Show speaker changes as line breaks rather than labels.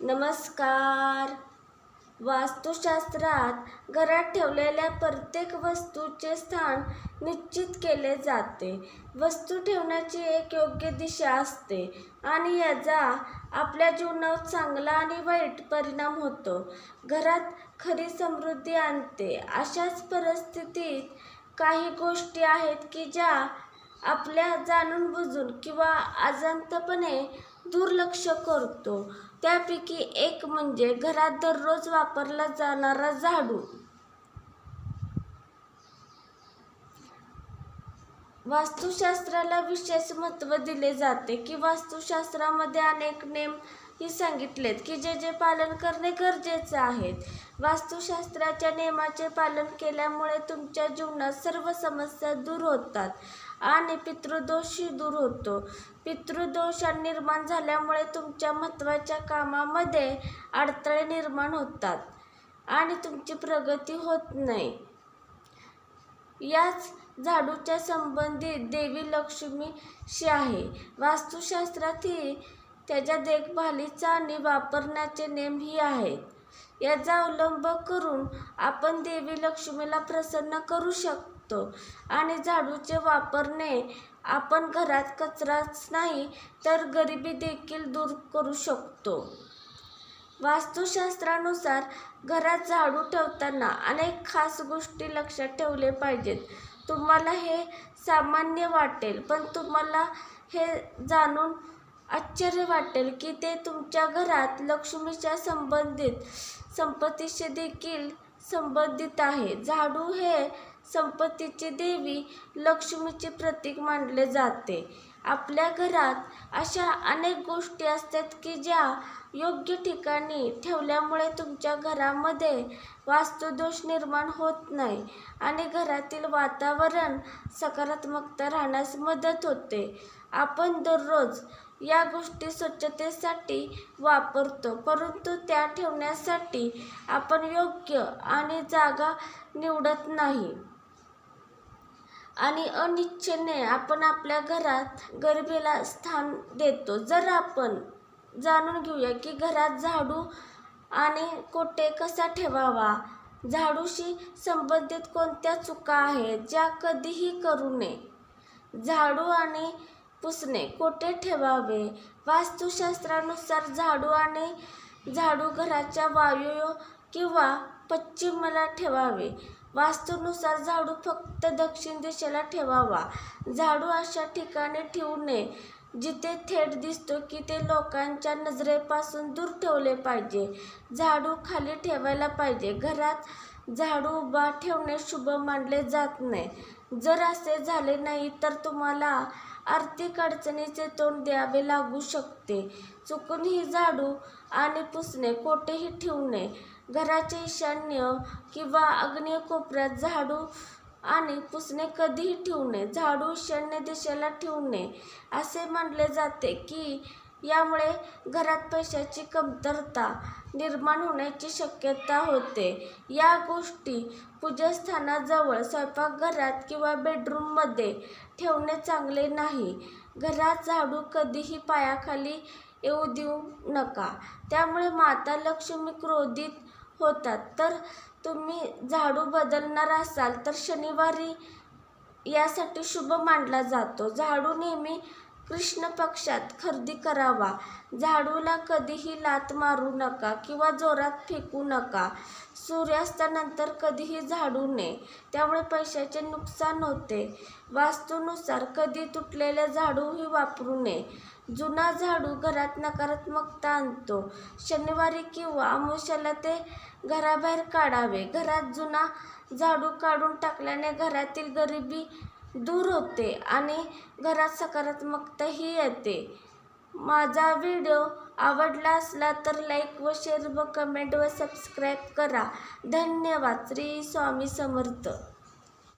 नमस्कार. वास्तुशास्त्रात घरात ठेवलेल्या प्रत्येक वस्तूचे स्थान निश्चित केले जाते. वस्तू ठेवण्याची एक योग्य दिशा असते आणि याचा आपल्या जीवनावर चांगला आणि वाईट परिणाम होतो. घरात खरी समृद्धी आणते. अशाच परिस्थितीत काही गोष्टी आहेत की ज्या आपल्या जाणून बुजून किंवा अजंतपणे दुर्लक्ष करतो. त्यापैकी एक म्हणजे घरात दररोज वापरला जाणारा झाडू. वास्तुशास्त्राला विशेष महत्त्व दिले जाते की वास्तुशास्त्रामध्ये अनेक नेम ही सांगितलेत की जे जे पालन करणे गरजेचे आहेत. वास्तुशास्त्राच्या नियमाचे पालन केल्यामुळे तुमच्या जीवनात सर्व समस्या दूर होतात आणि पितृदोषही दूर होतो. पितृदोष निर्माण झाल्यामुळे तुमच्या महत्त्वाच्या कामामध्ये अडथळे निर्माण होतात आणि तुमची प्रगती होत नाही. याच झाडूच्या संबंधित देवी लक्ष्मीशी आहे. वास्तुशास्त्रात ही त्याच्या देखभालीचा आणि वापरण्याचे नेमही आहेत. याचा अवलंब करून आपण देवी लक्ष्मीला प्रसन्न करू शकतो आणि झाडूचे वापरणे आपण घरात कचराच नाही तर गरिबी देखील दूर करू शकतो. वास्तुशास्त्रानुसार घरात झाडू ठेवताना अनेक खास गोष्टी लक्षात ठेवले पाहिजेत. तुम्हाला हे सामान्य वाटेल पण तुम्हाला हे जाणून आश्चर्य वाटेल की ते तुमच्या घरात लक्ष्मीच्या संबंधित संपत्तीशी देखील संबंधित आहे. झाडू हे संपत्तीची देवी लक्ष्मीचे प्रतीक मानले जाते. आपल्या घरात अशा अनेक गोष्टी असतात की ज्या योग्य ठिकाणी ठेवल्यामुळे तुमच्या घरामध्ये वास्तुदोष निर्माण होत नाही आणि घरातील वातावरण सकारात्मकता राहण्यास मदत होते. आपण दररोज या गोष्टी स्वच्छतेसाठी वापरतो परंतु त्या ठेवण्यासाठी आपण योग्य आणि जागा निवडत नाही. आणि अनिच्छेने आपण आपल्या घरात गरिबीला स्थान देतो. जर आपण जाणून घेऊया की घरात झाडू आणि कोटे कसा ठेवावा? झाडूशी संबंधित कोणत्या चुका आहेत ज्या कधीही करू नये? झाडू आणि पुसणे कोठे ठेवावे? वास्तुशास्त्रानुसार झाडू आणि झाडू घराच्या वायू किंवा पश्चिमेला ठेवावे. वास्तूनुसार झाडू फक्त दक्षिण दिशेला ठेवावा. झाडू अशा ठिकाणी ठेवू नये जिथे थेट दिसतो की ते लोकांच्या नजरेपासून दूर ठेवले पाहिजे. झाडू खाली ठेवायला पाहिजे. घरात झाडू उभा ठेवणे शुभ मानले जात नाही. जर असे झाले नाही तर तुम्हाला आर्थिक अडचणीचे तोंड द्यावे लागू शकते. चुकूनही झाडू आणि पुसणे कोठेही ठेवू नये घराच्या ईशान्य किंवा आग्नेय कोपऱ्यात झाडू आणि पुसणे कधीही ठेवू नये. झाडू ईशान्य दिशेला ठेवू नये. असे म्हटले जाते की यामुळे घरात पैशाची कमतरता निर्माण होण्याची शक्यता होते. या गोष्टी पूजास्थानाजवळ स्वयंपाकघरात किंवा बेडरूममध्ये ठेवणे चांगले नाही. घरात झाडू कधीही पायाखाली येऊ देऊ नका. त्यामुळे माता लक्ष्मी क्रोधित होतात. तर तुम्ही झाडू बदलणार असाल तर शनिवारी यासाठी शुभ मानला जातो. झाडू नेहमी कृष्ण पक्षात खरेदी करावा. झाडूला कधीही लात मारू नका किंवा जोरात फेकू नका. सूर्यास्तानंतर कधीही झाडू नये. त्यामुळे पैशाचे नुकसान होते. वास्तूनुसार कधी तुटलेले झाडूही वापरू नये. जुना झाडू घरात नकारात्मकता आणतो. शनिवारी किंवा अमावस्याला ते घराबाहेर काढावे. घरात जुना झाडू काढून टाकल्याने घरातील गरिबी दूर होते आणि घरात सकारात्मकताही येते. माझा व्हिडिओ आवडला असला तर लाईक व शेअर व कमेंट व सबस्क्राईब करा. धन्यवाद. श्री स्वामी समर्थ.